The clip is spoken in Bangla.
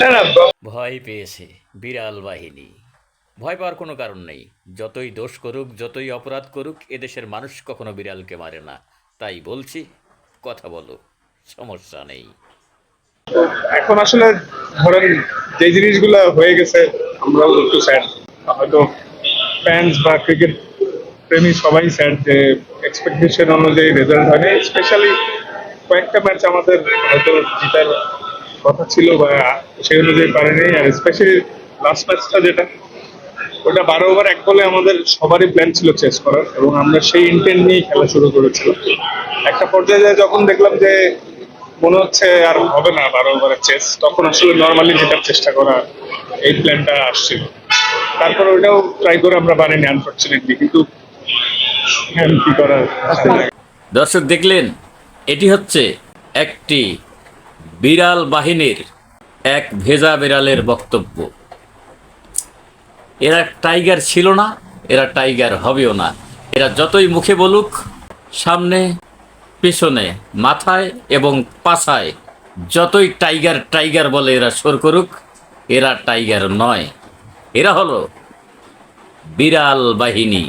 না না ভয় পেয়েছে, বিড়াল বাহিনী। ভয় পাওয়ার কোনো কারণ নেই। যতই দোষ করুক, যতই অপরাধ করুক, এদেশের মানুষ কখনো বিড়ালকে মারে না। তাই বলছি, কথা বলো, সমস্যা নেই। এখন আসলে ধরেন যে জিনিসগুলো হয়ে গেছে, আমরাও একটু স্যাড হয়তো ফ্যান্স বা ক্রিকেট প্রেমী সবাই স্যাড যে এক্সপেকটেশন অনুযায়ী রেজাল্ট হয়নি। স্পেশালি কয়েকটা ম্যাচ আমাদের হয়তো জিতার কথা ছিল বা সেই অনুযায়ী পারেনি, আর স্পেশালি লাস্ট ম্যাচটা যেটা, ওটা বারো ওভার এক বলে আমাদের সবারই প্ল্যান ছিল চেস করার এবং আমরা সেই ইন্টেন্ট নিয়েই খেলা শুরু করেছিলাম। একটা পর্যায়ে যখন দেখলাম যে মনে হচ্ছে আর হবে না বারো ওভারের চেস তখন আসলে নর্মালি জেতার চেষ্টা করা এই প্ল্যানটা আসছিল। তারপর ওইটাও ট্রাই করে আমরা পারিনি আনফর্চুনেটলি কিন্তু হ্যাঁ কি করার? দর্শক দেখলেন, এটি হচ্ছে একটি বিড়াল বাহিনীর এক ভেজা বিড়ালের বক্তব্য। এরা টাইগার ছিল না, এরা টাইগার হবেও না। এরা যতই মুখে বলুক, সামনে, পেছনে, মাথায় এবং পাছায় যতই টাইগার টাইগার বলে এরা সর করুক, এরা টাইগার নয়। এরা হলো বিড়াল বাহিনী।